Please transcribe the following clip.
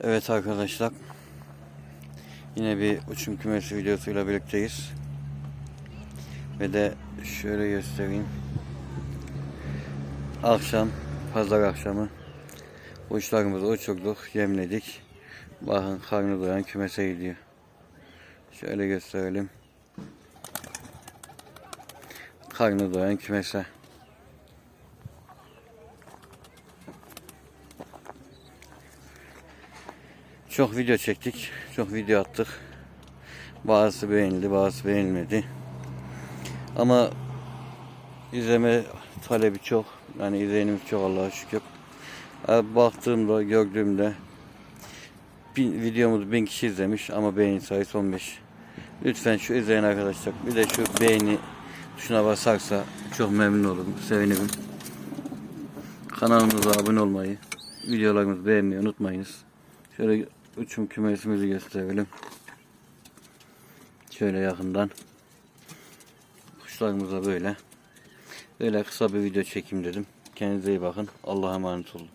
Evet arkadaşlar. Yine bir uçum kümesi videosuyla birlikteyiz. Ve de şöyle göstereyim. Akşam, pazar akşamı uçlarımızı uçurduk, yemledik. Bakın karnı doyan kümese gidiyor. Şöyle gösterelim. Karnı doyan kümese. Çok video çektik. Çok video attık. Bazısı beğenildi, bazısı beğenilmedi. Ama izleme talebi çok. Yani izleyenimiz çok Allah'a şükür. Baktığımda, gördüğümde bin, videomuzu bin kişi izlemiş ama beğeni sayısı 15. Lütfen şu izleyen arkadaşlar bir de şu beğeni tuşuna basarsa çok memnun olurum, sevinirim. Kanalımıza abone olmayı, videolarımızı beğenmeyi unutmayınız. Şöyle uçum kümesimizi gösterelim. Şöyle yakından. Kuşlarımıza böyle. Böyle kısa bir video çekim dedim. Kendinize iyi bakın. Allah'a emanet olun.